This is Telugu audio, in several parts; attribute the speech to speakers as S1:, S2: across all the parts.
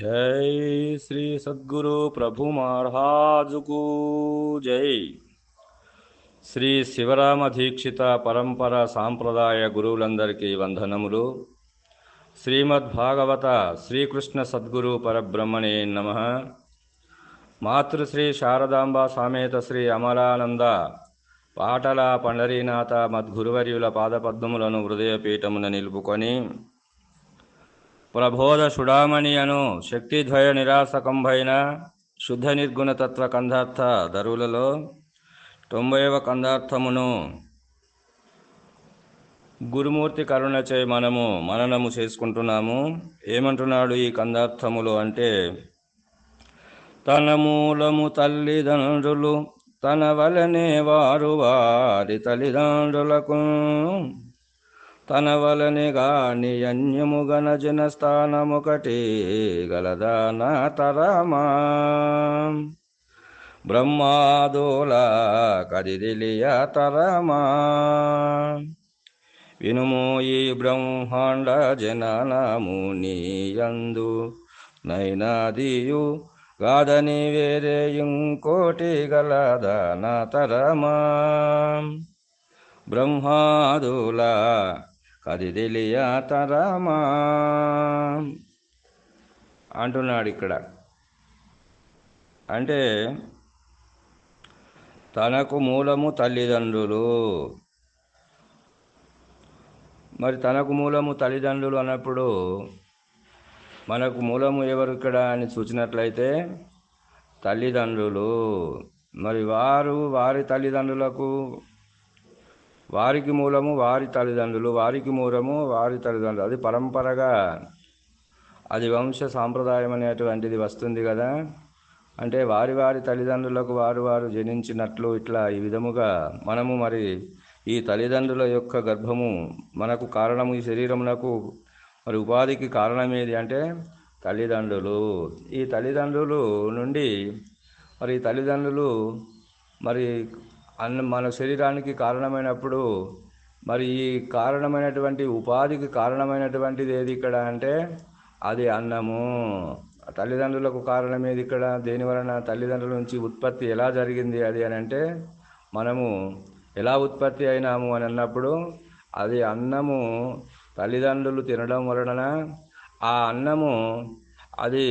S1: జై శ్రీ సద్గురు ప్రభు మహారాజుకు. జై. శ్రీ శివరామ దీక్షిత పరంపర సాంప్రదాయ గురువులందరికీ వందనములు. శ్రీమద్భాగవత శ్రీకృష్ణ సద్గురు పరబ్రహ్మణే నమ. మాతృశ్రీ శారదాంబ సామేత శ్రీ అమరానంద పాటల పండరీనాథ మద్గురువర్యుల పాదపద్మములను హృదయపీఠమున నిలుపుకొని ప్రబోధ సుడామణి అను శక్తిద్వయ నిరాసకంభైన శుద్ధ నిర్గుణతత్వ కందార్థ ధరువులలో తొంభైవ కందార్థమును గురుమూర్తి కరుణచే మనము మననము చేసుకుంటున్నాము. ఏమంటున్నాడు ఈ కందార్థములు అంటే తన మూలము తల్లిదండ్రులు తన వలనే వారు వారి తల్లిదండ్రులకు తన వలనే గాని అన్యము గణ జన స్థానమొకటి గలదాన తరమా బ్రహ్మాదోల కదిలియ తరమా వినుము ఈ బ్రహ్మాండ జననముని యందు నైనాదియు గాదని వేరే ఇంకోటి గలదాన తరమా బ్రహ్మాదుల కదిలియ తరమా? అంటున్నాడు ఇక్కడ. అంటే తనకు మూలము తల్లిదండ్రులు. మరి తనకు మూలము తల్లిదండ్రులు అన్నప్పుడు మనకు మూలము ఎవరు ఇక్కడ అని చూసినట్లయితే తల్లిదండ్రులు. మరి వారు వారి తల్లిదండ్రులకు వారికి మూలము వారి తల్లిదండ్రులు వారికి మూలము వారి తల్లిదండ్రులు. అది పరంపరగా అది వంశ సాంప్రదాయం అనేటువంటిది వస్తుంది కదా. అంటే వారి వారి తల్లిదండ్రులకు వారు వారు జనించినట్లు ఇట్లా ఈ విధముగా మనము మరి ఈ తల్లిదండ్రుల యొక్క గర్భము మనకు కారణము ఈ శరీరమునకు మరి ఉపాధికి కారణం ఏది అంటే తల్లిదండ్రులు. ఈ తల్లిదండ్రులు నుండి మరి తల్లిదండ్రులు మరి అన్న మన శరీరానికి కారణమైనప్పుడు మరి ఈ కారణమైనటువంటి ఉపాధికి కారణమైనటువంటిది ఏది ఇక్కడ అంటే అది అన్నము. తల్లిదండ్రులకు కారణం ఏది ఇక్కడ? దేని వలన? తల్లిదండ్రుల నుంచి ఉత్పత్తి ఎలా జరిగింది అది అని అంటే మనము ఎలా ఉత్పత్తి అయినాము అని అన్నప్పుడు అది అన్నము తల్లిదండ్రులు తినడం వలన ఆ అన్నము అది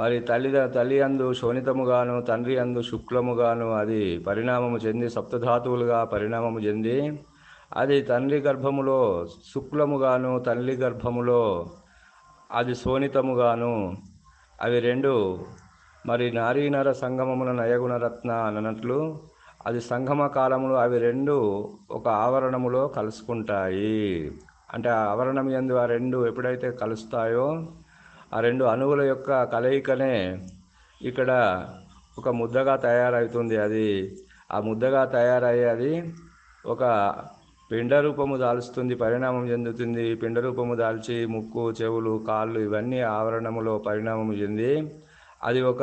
S1: మరి తల్లి తల్లి అందు శోణితముగాను తండ్రి అందు శుక్లముగాను అది పరిణామము చెంది సప్తధాతువులుగా పరిణామము చెంది అది తండ్రి గర్భములో శుక్లముగాను తల్లి గర్భములో అది శోణితముగాను అవి రెండు మరి నారీనర సంగమమున నయగుణ రత్న అన్నట్లు అది సంగమ కాలములు అవి రెండు ఒక ఆవరణములో కలుసుకుంటాయి. అంటే ఆ ఆవరణం ఎందు ఆ రెండు ఎప్పుడైతే కలుస్తాయో ఆ రెండు అణువుల యొక్క కలయికనే ఇక్కడ ఒక ముద్దగా తయారవుతుంది. అది ఆ ముద్దగా తయారయ్యే అది ఒక పిండ రూపము దాల్చుతుంది పరిణామం చెందుతుంది. పిండ రూపము దాల్చి ముక్కు చెవులు కాళ్ళు ఇవన్నీ ఆవరణములో పరిణామం చెంది అది ఒక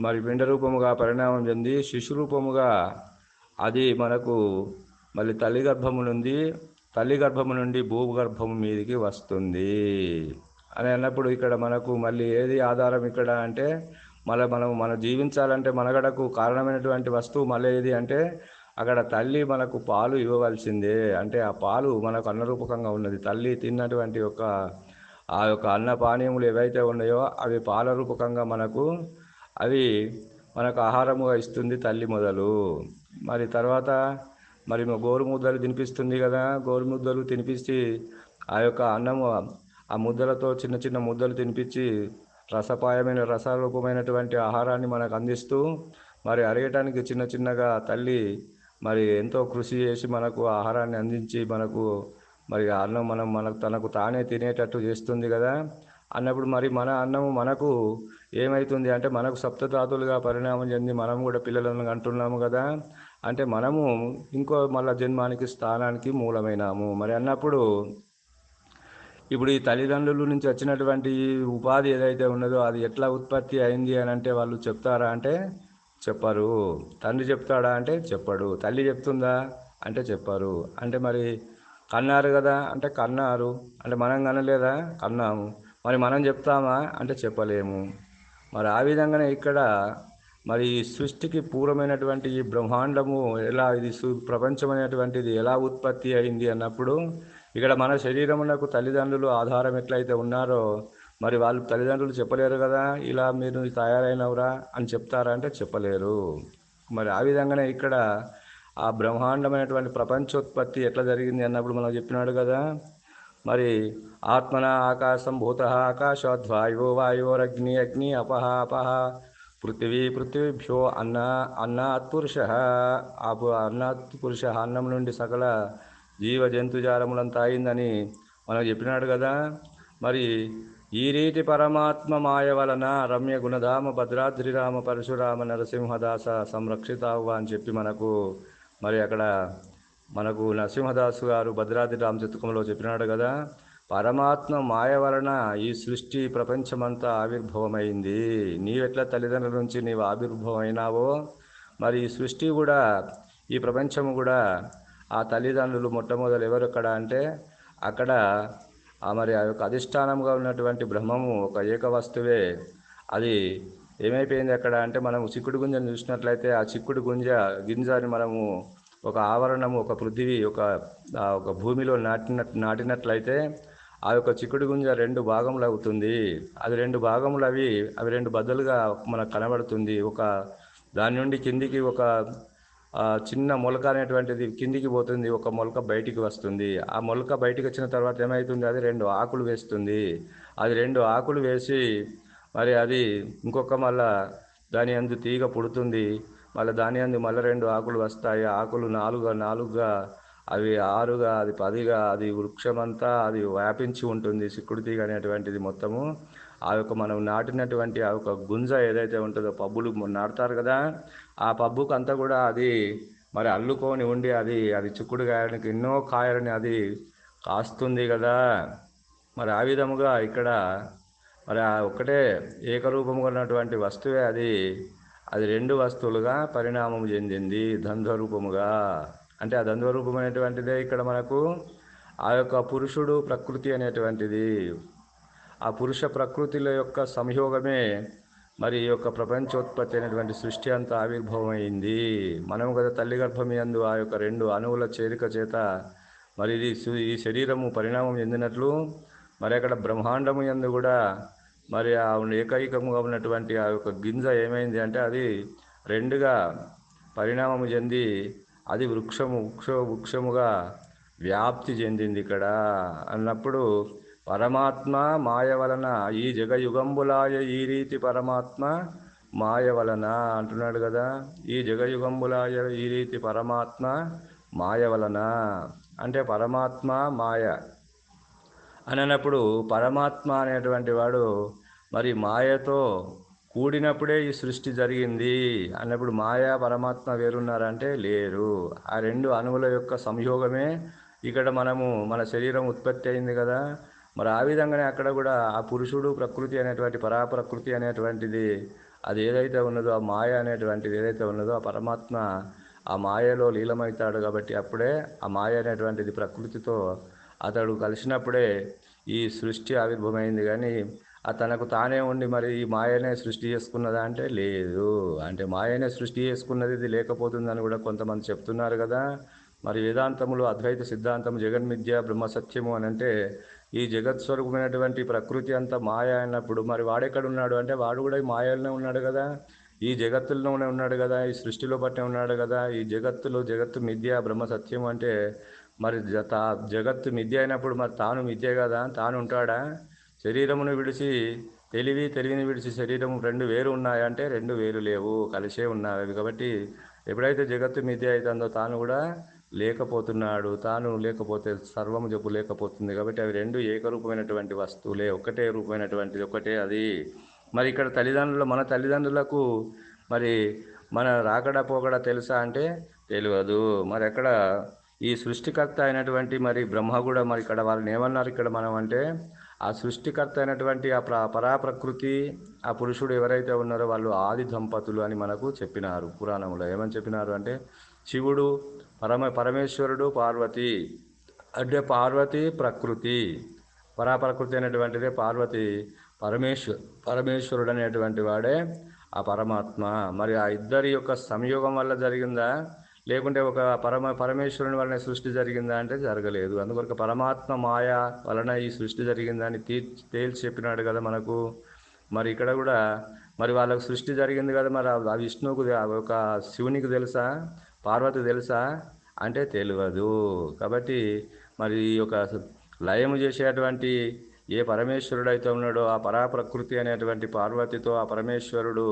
S1: మరి పిండ రూపముగా పరిణామం చెంది శిశు రూపముగా అది మనకు మళ్ళీ తల్లి గర్భము నుండి తల్లి గర్భము నుండి భూగర్భము మీదికి వస్తుంది. అని అన్నప్పుడు ఇక్కడ మనకు మళ్ళీ ఏది ఆధారం ఇక్కడ అంటే మళ్ళీ మనం మనం జీవించాలంటే మనగడకు కారణమైనటువంటి వస్తువు మళ్ళీ ఏది అంటే అక్కడ తల్లి మనకు పాలు ఇవ్వవలసిందే. అంటే ఆ పాలు మనకు అన్నరూపకంగా ఉన్నది. తల్లి తిన్నటువంటి యొక్క ఆ యొక్క అన్న పానీయములు ఏవైతే ఉన్నాయో అవి పాల రూపకంగా మనకు అవి మనకు ఆహారముగా ఇస్తుంది తల్లి మొదలు. మరి తర్వాత మరి గోరుముద్దలు తినిపిస్తుంది కదా గోరుముద్దలు తినిపిస్తే ఆ యొక్క అన్నము ఆ ముద్దలతో చిన్న చిన్న ముద్దలు తినిపించి రసపాయమైన రసారూపమైనటువంటి ఆహారాన్ని మనకు అందిస్తూ మరి అరగటానికి చిన్న చిన్నగా తల్లి మరి ఎంతో కృషి చేసి మనకు ఆహారాన్ని అందించి మనకు మరి అన్నం మనం మనకు తనకు తానే తినేటట్టు చేస్తుంది కదా. అన్నప్పుడు మరి మన అన్నము మనకు ఏమవుతుంది అంటే మనకు సప్తధాతులుగా పరిణామం చెంది మనం కూడా పిల్లలను అంటున్నాము కదా. అంటే మనము ఇంకో మళ్ళా జన్మానికి స్థానానికి మూలమైనాము. మరి అన్నప్పుడు ఇప్పుడు ఈ తల్లిదండ్రుల నుంచి వచ్చినటువంటి ఉపాధి ఏదైతే ఉన్నదో అది ఎట్లా ఉత్పత్తి అయింది అని అంటే వాళ్ళు చెప్తారా అంటే చెప్పరు. తండ్రి చెప్తాడా అంటే చెప్పడు. తల్లి చెప్తుందా అంటే చెప్పరు. అంటే మరి కన్నారు కదా అంటే కన్నారు. అంటే మనం కనలేదా? కన్నాము. మరి మనం చెప్తామా అంటే చెప్పలేము. మరి ఆ విధంగానే ఇక్కడ మరి ఈ సృష్టికి పూర్వమైనటువంటి ఈ బ్రహ్మాండము ఎలా ఇది సు- ప్రపంచం అనేటువంటిది ఎలా ఉత్పత్తి అయింది అన్నప్పుడు ఇక్కడ మన శరీరమునకు తల్లిదండ్రులు ఆధారం ఎట్లయితే ఉన్నారో మరి వాళ్ళు తల్లిదండ్రులు చెప్పలేరు కదా ఇలా మీరు తయారైనవరా అని చెప్తారా అంటే చెప్పలేరు. మరి ఆ విధంగానే ఇక్కడ ఆ బ్రహ్మాండమైనటువంటి ప్రపంచోత్పత్తి ఎట్లా జరిగింది అన్నప్పుడు మనం చెప్పినాడు కదా. మరి ఆత్మన ఆకాశం భూత ఆకాశాద్ వాయువో వాయువోరగ్ని అగ్ని అపహ అపహ పృథివీ పృథివీభ్యో అన్న అన్నాత్ పురుష. అన్నాత్ పురుష అన్నం నుండి సకల జీవ జంతుజాలములంతా అయిందని మనం చెప్పినాడు కదా. మరి ఈ రీతి పరమాత్మ మాయ వలన రమ్య గుణధామ భద్రాద్రిరామ పరశురామ నరసింహదాస సంరక్షితావు అని చెప్పి మనకు మరి అక్కడ మనకు నరసింహదాసు గారు భద్రాద్రి రామచతుకంలో చెప్పినాడు కదా. పరమాత్మ మాయ వలన ఈ సృష్టి ప్రపంచమంతా ఆవిర్భవమైంది. నీవెట్లా తల్లిదండ్రుల నుంచి నీవు ఆవిర్భవం అయినావో మరి ఈ సృష్టి కూడా ఈ ప్రపంచము కూడా ఆ తల్లిదండ్రులు మొట్టమొదలు ఎవరు అక్కడ అంటే అక్కడ మరి ఆ యొక్క అధిష్టానంగా ఉన్నటువంటి బ్రహ్మము ఒక ఏక వస్తువే. అది ఏమైపోయింది అక్కడ అంటే మనం చిక్కుడు గుంజను చూసినట్లయితే ఆ చిక్కుడు గుంజ గింజని మనము ఒక ఆవరణము ఒక పృథివీ ఒక ఒక భూమిలో నాటిన నాటినట్లయితే ఆ యొక్క చిక్కుడు గుంజ రెండు భాగములు అవుతుంది. అది రెండు భాగములు అవి అవి రెండు బద్దలుగా మనకు కనబడుతుంది. ఒక దాని నుండి కిందికి ఒక చిన్న మొలక అనేటువంటిది కిందికి పోతుంది ఒక మొలక బయటికి వస్తుంది. ఆ మొలక బయటికి వచ్చిన తర్వాత ఏమవుతుంది అది రెండు ఆకులు వేస్తుంది. అది రెండు ఆకులు వేసి మరి అది ఇంకొక మళ్ళా దాని అందు తీగ పుడుతుంది. మళ్ళీ దాని అందు మళ్ళీ రెండు ఆకులు వస్తాయి. ఆకులు నాలుగుగా నాలుగుగా అవి ఆరుగా అది పదిగా అది వృక్షమంతా అది వ్యాపించి ఉంటుంది. సిక్కుడు తీగ అనేటువంటిది మొత్తము. ఆ యొక్క మనం నాటినటువంటి ఆ యొక్క గుంజ ఏదైతే ఉంటుందో పబ్బులు నాటుతారు కదా ఆ పబ్బుకు అంతా కూడా అది మరి అల్లుకొని ఉండి అది అది చిక్కుడు కాయడానికి ఎన్నో కాయలని అది కాస్తుంది కదా. మరి ఆ విధముగా ఇక్కడ మరి ఆ ఒక్కటే ఏకరూపముగా ఉన్నటువంటి వస్తువే అది. అది రెండు వస్తువులుగా పరిణామం చెందింది ద్వంద్వరూపముగా అంటే ఆ ద్వంద్వరూపమైనటువంటిదే ఇక్కడ మనకు ఆ యొక్క పురుషుడు ప్రకృతి అనేటువంటిది. ఆ పురుష ప్రకృతిల యొక్క సంయోగమే మరి ఈ యొక్క ప్రపంచోత్పత్తి అయినటువంటి సృష్టి అంతా ఆవిర్భవమైంది. మనము కదా తల్లి గర్భం యందు ఆ యొక్క రెండు అణువుల చేరిక చేత మరి ఇది ఈ శరీరము పరిణామం చెందినట్లు మరి అక్కడ బ్రహ్మాండము యందు కూడా మరి ఆ ఏకైకముగా ఉన్నటువంటి ఆ యొక్క గింజ ఏమైంది అంటే అది రెండుగా పరిణామము చెంది అది వృక్షము వృక్ష వృక్షముగా వ్యాప్తి చెందింది ఇక్కడ. అన్నప్పుడు పరమాత్మ మాయ వలన ఈ జగయుగంబులాయ ఈ రీతి పరమాత్మ మాయ వలన అంటున్నాడు కదా. ఈ జగయుగంబులాయ ఈ రీతి పరమాత్మ మాయ వలన. అంటే పరమాత్మ మాయ. అని అన్నప్పుడు పరమాత్మ అనేటువంటి వాడు మరి మాయతో కూడినప్పుడే ఈ సృష్టి జరిగింది. అన్నప్పుడు మాయ పరమాత్మ వేరున్నారంటే లేరు. ఆ రెండు అణువుల యొక్క సంయోగమే ఇక్కడ మనము మన శరీరం ఉత్పత్తి అయింది కదా. మరి ఆ విధంగానే అక్కడ కూడా ఆ పురుషుడు ప్రకృతి అనేటువంటి పరాప్రకృతి అనేటువంటిది అది ఏదైతే ఉన్నదో ఆ మాయ అనేటువంటిది ఏదైతే ఉన్నదో ఆ పరమాత్మ ఆ మాయలో లీలమవుతాడు కాబట్టి అప్పుడే ఆ మాయ అనేటువంటిది ప్రకృతితో అతడు కలిసినప్పుడే ఈ సృష్టి ఆవిర్భవమైంది. కానీ ఆ తనకు తానే ఉండి మరి ఈ మాయనే సృష్టి చేసుకున్నదా అంటే లేదు. అంటే మాయనే సృష్టి చేసుకున్నది ఇది లేకపోతుందని కూడా కొంతమంది చెప్తున్నారు కదా. మరి వేదాంతములు అద్వైత సిద్ధాంతం జగన్మిద్య బ్రహ్మ సత్యము అని అంటే ఈ జగత్ స్వరూపమైనటువంటి ప్రకృతి అంతా మాయ అన్నప్పుడు మరి వాడెక్కడ ఉన్నాడు అంటే వాడు కూడా ఈ మాయలోనే ఉన్నాడు కదా. ఈ జగత్తులోనే ఉన్నాడు కదా. ఈ సృష్టిలో పట్టే ఉన్నాడు కదా. ఈ జగత్తులో జగత్తు మిథ్య బ్రహ్మ సత్యం అంటే మరి జ- తా- జగత్తు మిథ్య అయినప్పుడు మరి తాను మిథ్య కదా. తాను ఉంటాడా? శరీరమును విడిచి తెలివి తెలివిని విడిచి శరీరం రెండు వేరు ఉన్నాయంటే రెండు వేరు లేవు. కలిసే ఉన్నాయి కాబట్టి ఎప్పుడైతే జగత్తు మిథ్య అవుతుందో తాను కూడా లేకపోతున్నాడు తాను లేకపోతే సర్వము జబ్బు లేకపోతుంది కాబట్టి అవి రెండు ఏకరూపమైనటువంటి వస్తువులే ఒకటే రూపమైనటువంటిది ఒకటే అది. మరి ఇక్కడ తల్లిదండ్రులు మన తల్లిదండ్రులకు మరి మన రాకడా పోకడా తెలుసా అంటే తెలియదు మరి ఎక్కడ ఈ సృష్టికర్త అయినటువంటి మరి బ్రహ్మ కూడా మరి ఇక్కడ వాళ్ళని ఏమన్నారు ఇక్కడ మనం అంటే ఆ సృష్టికర్త అయినటువంటి ఆ ప్ర పరాప్రకృతి ఆ పురుషుడు ఎవరైతే ఉన్నారో వాళ్ళు ఆది దంపతులు అని మనకు చెప్పినారు పురాణంలో. ఏమని చెప్పినారు అంటే శివుడు పరమ పరమేశ్వరుడు పార్వతి. అంటే పార్వతి ప్రకృతి. పరాప్రకృతి అనేటువంటిదే పార్వతి పరమేశ్వర్ పరమేశ్వరుడు అనేటువంటి వాడే ఆ పరమాత్మ. మరి ఆ ఇద్దరి యొక్క సంయోగం వల్ల జరిగిందా? లేకుంటే ఒక పరమ పరమేశ్వరుని వలన సృష్టి జరిగిందా అంటే జరగలేదు. అందుకొరకు పరమాత్మ మాయ వలన ఈ సృష్టి జరిగిందని తీ తేల్చి చెప్పినాడు కదా మనకు. మరి ఇక్కడ కూడా మరి వాళ్ళకు సృష్టి జరిగింది కదా మరి ఆ విష్ణువుకు ఒక శివునికి తెలుసా? పార్వతి తెలుసా? అంటే తెలియదు. కాబట్టి మరి ఈ యొక్క లయము చేసేటువంటి ఏ పరమేశ్వరుడు అయితే ఉన్నాడో ఆ పరాప్రకృతి అనేటువంటి పార్వతితో ఆ పరమేశ్వరుడు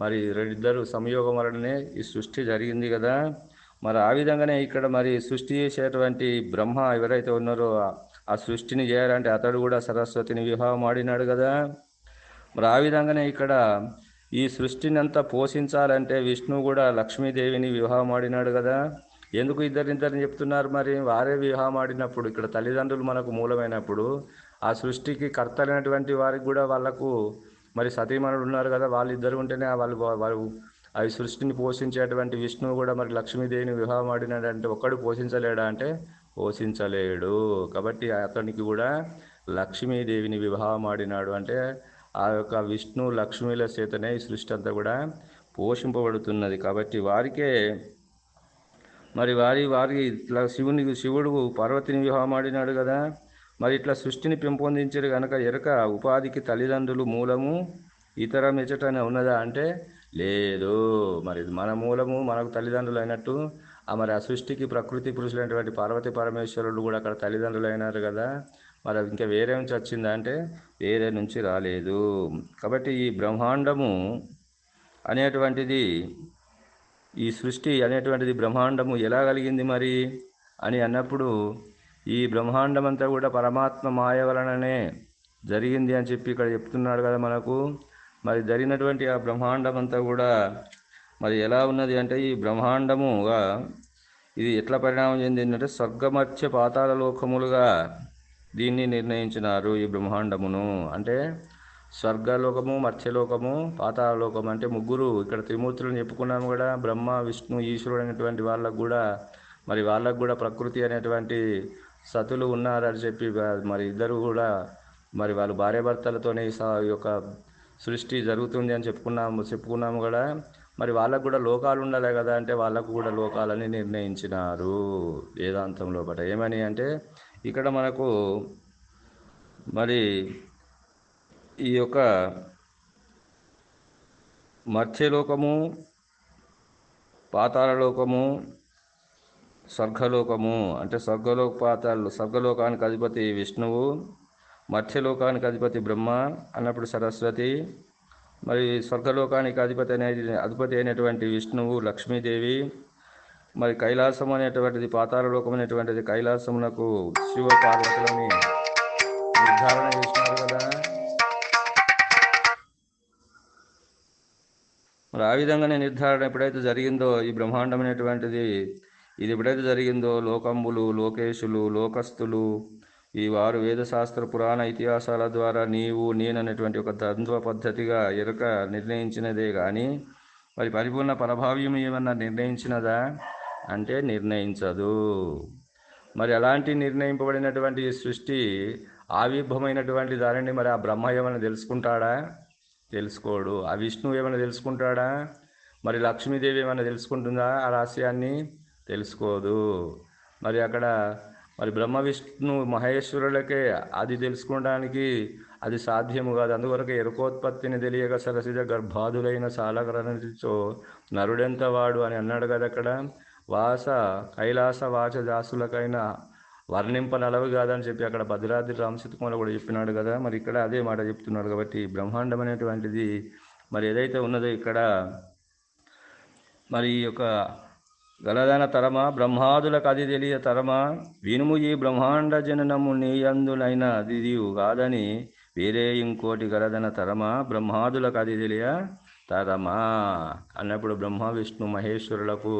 S1: మరి ఇద్దరు సంయోగం వలననే ఈ సృష్టి జరిగింది కదా. మరి ఆ విధంగానే ఇక్కడ మరి సృష్టి చేసేటువంటి బ్రహ్మ ఎవరైతే ఉన్నారో ఆ సృష్టిని చేయాలంటే అతడు కూడా సరస్వతిని వివాహం ఆడినాడు కదా. మరి ఆ విధంగానే ఇక్కడ ఈ సృష్టిని అంతా పోషించాలంటే విష్ణువు కూడా లక్ష్మీదేవిని వివాహం ఆడినాడు కదా. ఎందుకు ఇద్దరిద్దరిని చెప్తున్నారు మరి? వారే వివాహం ఆడినప్పుడు ఇక్కడ తల్లిదండ్రులు మనకు మూలమైనప్పుడు ఆ సృష్టికి కర్తలైనటువంటి వారికి కూడా వాళ్ళకు మరి సతీమణులు ఉన్నారు కదా. వాళ్ళిద్దరు ఉంటేనే వాళ్ళు వాళ్ళు అవి సృష్టిని పోషించేటువంటి విష్ణువు కూడా మరి లక్ష్మీదేవిని వివాహం ఆడినాడంటే ఒక్కడు పోషించలేడా అంటే? పోషించలేడు. కాబట్టి అతనికి కూడా లక్ష్మీదేవిని వివాహం ఆడినాడు అంటే ఆ యొక్క విష్ణు లక్ష్మీల చేతనే ఈ సృష్టి అంతా కూడా పోషింపబడుతున్నది. కాబట్టి వారికే మరి వారి వారి ఇట్లా శివుని శివుడు పార్వతిని వివాహం ఆడినాడు కదా. మరి ఇట్లా సృష్టిని పెంపొందించారు కనుక ఎరక ఉపాధికి తల్లిదండ్రులు మూలము ఇతర మెచ్చటనే ఉన్నదా అంటే లేదు. మరి మన మూలము మనకు తల్లిదండ్రులు అయినట్టు ఆ మరి ఆ సృష్టికి ప్రకృతి పురుషులైనటువంటి పార్వతి పరమేశ్వరుడు కూడా అక్కడ తల్లిదండ్రులు అయినారు కదా. మరి ఇంకా వేరే నుంచి వచ్చిందా అంటే వేరే నుంచి రాలేదు. కాబట్టి ఈ బ్రహ్మాండము అనేటువంటిది ఈ సృష్టి అనేటువంటిది బ్రహ్మాండము ఎలా కలిగింది మరి అని అన్నప్పుడు ఈ బ్రహ్మాండం అంతా కూడా పరమాత్మ మాయ వలననే జరిగింది అని చెప్పి ఇక్కడ చెప్తున్నాడు కదా మనకు. మరి జరిగినటువంటి ఆ బ్రహ్మాండం అంతా కూడా మరి ఎలా ఉన్నది అంటే ఈ బ్రహ్మాండముగా ఇది ఎట్లా పరిణామం చెందిందంటే స్వర్గమత్య పాతాల లోకములుగా దీన్ని నిర్ణయించినారు ఈ బ్రహ్మాండమును. అంటే స్వర్గలోకము మత్స్యలోకము పాతాళలోకం అంటే ముగ్గురు ఇక్కడ త్రిమూర్తులను చెప్పుకున్నాము కూడా బ్రహ్మ విష్ణు ఈశ్వరుడు అనేటువంటి వాళ్ళకు కూడా మరి వాళ్ళకు కూడా ప్రకృతి అనేటువంటి సతులు ఉన్నారని చెప్పి మరి ఇద్దరు కూడా మరి వాళ్ళు భార్యాభర్తలతోనే ఈ యొక్క సృష్టి జరుగుతుంది అని చెప్పుకున్నాము చెప్పుకున్నాము కూడా మరి వాళ్ళకు కూడా లోకాలు ఉండాలి కదా అంటే వాళ్ళకు కూడా లోకాలని నిర్ణయించినారు వేదాంతంలో పట. ఏమని అంటే ఇక్కడ మనకు మరి ఈ యొక్క మత్స్యలోకము పాతాళలోకము స్వర్గలోకము అంటే స్వర్గలోక పాతాలు స్వర్గలోకానికి అధిపతి విష్ణువు మత్స్యలోకానికి అధిపతి బ్రహ్మ అన్నప్పుడు సరస్వతి మరి స్వర్గలోకానికి అధిపతి అనేది అధిపతి అయినటువంటి విష్ణువు లక్ష్మీదేవి మరి కైలాసం అనేటువంటిది పాతాళలోకం అనేటువంటిది కైలాసమునకు శివ పార్వతులని నిర్ధారణ చేసినారు కదా. మరి ఆ విధంగానే నిర్ధారణ ఎప్పుడైతే జరిగిందో ఈ బ్రహ్మాండం అనేటువంటిది ఇది ఎప్పుడైతే జరిగిందో లోకంబులు లోకేశులు లోకస్తులు ఈ వారు వేదశాస్త్ర పురాణ ఇతిహాసాల ద్వారా నీవు నేననేటువంటి ఒక ద్వంద్వ పద్ధతిగా ఎరుక నిర్ణయించినదే కానీ మరి పరిపూర్ణ పరభావ్యం ఏమన్నా నిర్ణయించినదా? అంటే నిర్ణయించదు. మరి అలాంటి నిర్ణయింపబడినటువంటి సృష్టి ఆవిర్భమైనటువంటి దానిని మరి ఆ బ్రహ్మ ఏమైనా తెలుసుకుంటాడా? తెలుసుకోడు. ఆ విష్ణువు ఏమైనా తెలుసుకుంటాడా? మరి లక్ష్మీదేవి ఏమైనా తెలుసుకుంటుందా ఆ రహస్యాన్ని? తెలుసుకోదు. మరి అక్కడ మరి బ్రహ్మ విష్ణు మహేశ్వరులకే అది తెలుసుకోవడానికి అది సాధ్యము కాదు. అందువరకు ఎరుకోత్పత్తిని తెలియక సరసిజ గర్భాదులైన సాలకరణితో నరుడెంత వాడు అని అన్నాడు కదా అక్కడ. వాస కైలాస వాచ దాసులకైన వర్ణింపనలవి కాదని చెప్పి అక్కడ భద్రాద్రి రామశతకంలో కూడా చెప్పినాడు కదా. మరి ఇక్కడ అదే మాట చెప్తున్నాడు కాబట్టి బ్రహ్మాండం అనేటువంటిది మరి ఏదైతే ఉన్నదో ఇక్కడ మరి ఈ యొక్క గలదన తరమా బ్రహ్మాదులకు అది తెలియ తరమా వినుము ఈ బ్రహ్మాండ జననము నీయందునైన అది కాదని వేరే ఇంకోటి గలదన తరమా బ్రహ్మాదులకు అది తెలియ తరమా అన్నప్పుడు బ్రహ్మ విష్ణు మహేశ్వరులకు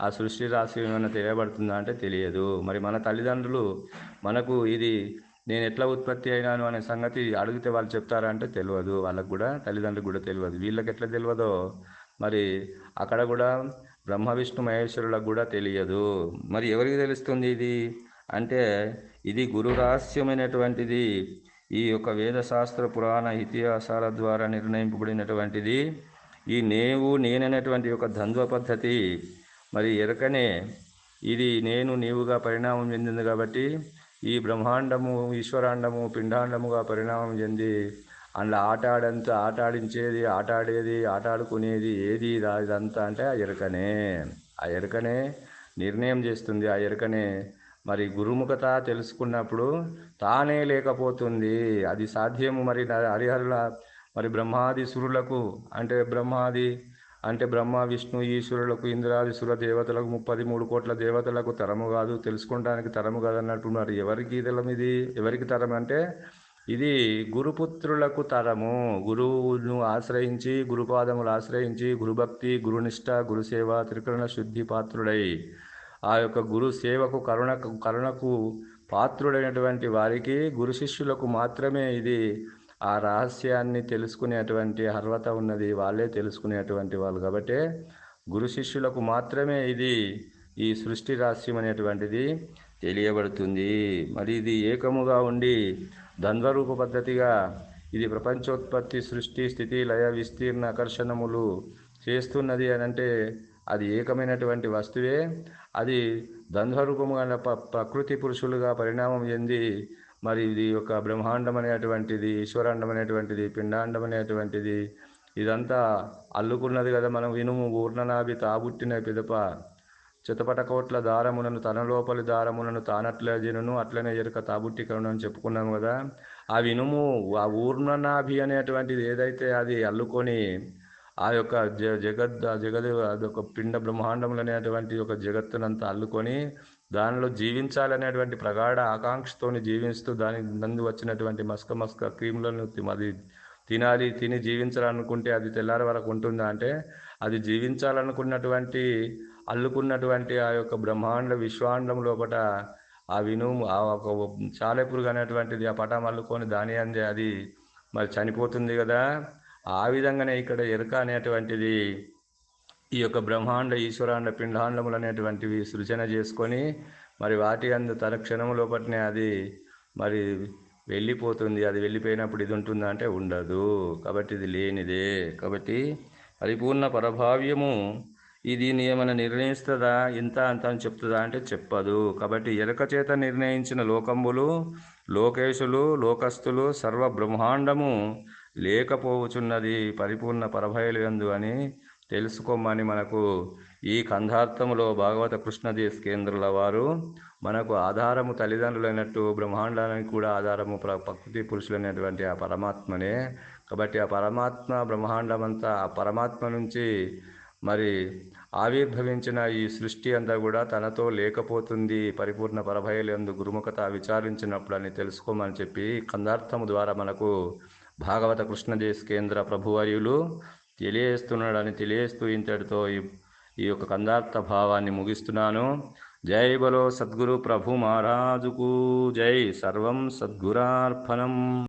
S1: ఆ సృష్టి రాశి ఏమైనా తెలియబడుతుందా అంటే తెలియదు. మరి మన తల్లిదండ్రులు మనకు ఇది నేను ఎట్లా ఉత్పత్తి అయినాను అనే సంగతి అడిగితే వాళ్ళు చెప్తారా అంటే తెలియదు. వాళ్ళకు కూడా తల్లిదండ్రులకు కూడా తెలియదు. వీళ్ళకి ఎట్లా తెలియదో మరి అక్కడ కూడా బ్రహ్మ విష్ణు మహేశ్వరులకు కూడా తెలియదు. మరి ఎవరికి తెలుస్తుంది ఇది? అంటే ఇది గురు రహస్యమైనటువంటిది. ఈ యొక్క వేదశాస్త్ర పురాణ ఇతిహాసాల ద్వారా నిర్ణయింపబడినటువంటిది. ఈ నేవు నేననేటువంటి ఒక ద్వంద్వ పద్ధతి. మరి ఎరకనే ఇది నేను నీవుగా పరిణామం చెందింది కాబట్టి ఈ బ్రహ్మాండము ఈశ్వరాండము పిండాండముగా పరిణామం చెంది అందులో ఆట ఆడంత ఆట ఆడించేది ఆట ఆడేది ఆట ఆడుకునేది ఏది ఇదంతా అంటే ఆ ఎరకనే. ఆ ఎరకనే నిర్ణయం చేస్తుంది ఆ ఎరకనే. మరి గురుముఖత తెలుసుకున్నప్పుడు తానే లేకపోతుంది. అది సాధ్యము మరి హరిహరుల మరి బ్రహ్మాది సురులకు అంటే బ్రహ్మాది అంటే బ్రహ్మ విష్ణు ఈశ్వరులకు ఇంద్రాది సుర దేవతలకు ముప్పది మూడు కోట్ల దేవతలకు తరము కాదు తెలుసుకోవడానికి తరము కాదు అన్నట్టు ఎవరికి ఇదలం ఇది? ఎవరికి తరం అంటే ఇది గురుపుత్రులకు తరము. గురువును ఆశ్రయించి గురుపాదములు ఆశ్రయించి గురుభక్తి గురునిష్ట గురుసేవ త్రికరణ శుద్ధి పాత్రుడై ఆ యొక్క గురు సేవకు కరుణకు కరుణకు పాత్రుడైనటువంటి వారికి గురు శిష్యులకు మాత్రమే ఇది ఆ రహస్యాన్ని తెలుసుకునేటువంటి అర్హత ఉన్నది వాళ్ళే తెలుసుకునేటువంటి వాళ్ళు. కాబట్టి గురు శిష్యులకు మాత్రమే ఇది ఈ సృష్టి రహస్యం అనేటువంటిది తెలియబడుతుంది. మరి ఇది ఏకముగా ఉండి ద్వంద్వరూప పద్ధతిగా ఇది ప్రపంచోత్పత్తి సృష్టి స్థితి లయ విస్తీర్ణ ఆకర్షణములు చేస్తున్నది అని అంటే అది ఏకమైనటువంటి వస్తువే. అది ద్వంద్వరూపముగా ప్రకృతి పురుషులుగా పరిణామం చెంది మరి ఇది ఒక బ్రహ్మాండం అనేటువంటిది ఈశ్వరాండం అనేటువంటిది పిండాండం అనేటువంటిది ఇదంతా అల్లుకున్నది కదా మనం వినుము. ఊర్ణనాభి తాబుట్టిన పిదప చితపట కోట్ల దారములను తన లోపలి దారములను తానట్లే జనును అట్లనే ఎరుక తాబుట్టి కరుణ అని చెప్పుకున్నాము కదా. ఆ వినుము ఆ ఊర్ణనాభి అనేటువంటిది ఏదైతే అది అల్లుకొని ఆ యొక్క జ జగద్ జగద్ అదొక పిండ బ్రహ్మాండములు అనేటువంటి ఒక జగత్తునంతా అల్లుకొని దానిలో జీవించాలనేటువంటి ప్రగాఢ ఆకాంక్షతోని జీవిస్తూ దాని నందు వచ్చినటువంటి మస్క మస్క క్రీములను అది తినాలి తిని జీవించాలనుకుంటే అది తెల్లారి వరకు ఉంటుందా అంటే అది జీవించాలనుకున్నటువంటి అల్లుకున్నటువంటి ఆ యొక్క బ్రహ్మాండ విశ్వాండం లోపల ఆ విను ఆ ఒక చాలెపురుగు అనేటువంటిది ఆ పటం అల్లుకొని దాని అందే అది మరి చనిపోతుంది కదా. ఆ విధంగానే ఇక్కడ ఎరుక అనేటువంటిది ఈ యొక్క బ్రహ్మాండ ఈశ్వరాండ పిండాండములు అనేటువంటివి సృజన చేసుకొని మరి వాటి అందు తన క్షణము లోపలనే అది మరి వెళ్ళిపోతుంది. అది వెళ్ళిపోయినప్పుడు ఇది ఉంటుందా అంటే ఉండదు. కాబట్టి ఇది లేనిదే. కాబట్టి పరిపూర్ణ పరభావ్యము ఇది ఏమైనా నిర్ణయిస్తుందా? ఇంత అంత అని చెప్తుందా అంటే చెప్పదు. కాబట్టి ఎరక చేత నిర్ణయించిన లోకంబులు లోకేశులు లోకస్తులు సర్వ బ్రహ్మాండము లేకపోవచున్నది పరిపూర్ణ పరభయలందు అని తెలుసుకోమని మనకు ఈ కంధార్థములో భాగవత కృష్ణదేశ్ కేంద్రుల వారు మనకు ఆధారము తల్లిదండ్రులైనట్టు బ్రహ్మాండానికి కూడా ఆధారము ప్రకృతి పురుషులైనటువంటి ఆ పరమాత్మనే. కాబట్టి ఆ పరమాత్మ బ్రహ్మాండమంతా ఆ పరమాత్మ నుంచి మరి ఆవిర్భవించిన ఈ సృష్టి అంతా కూడా తనతో లేకపోతుంది పరిపూర్ణ పరభయలందు గురుముఖత విచారించినప్పుడు అని తెలుసుకోమని చెప్పి కందార్థము ద్వారా మనకు భాగవత కృష్ణదేశ్ కేంద్ర ప్రభువర్యులు తెలియజేస్తున్నాడని తెలియజేస్తూ ఇంతటితో ఈ యొక్క కందార్థ భావాన్ని ముగిస్తున్నాను. జై బలో సద్గురు ప్రభు మహారాజుకు జై. సర్వం సద్గురార్పణం.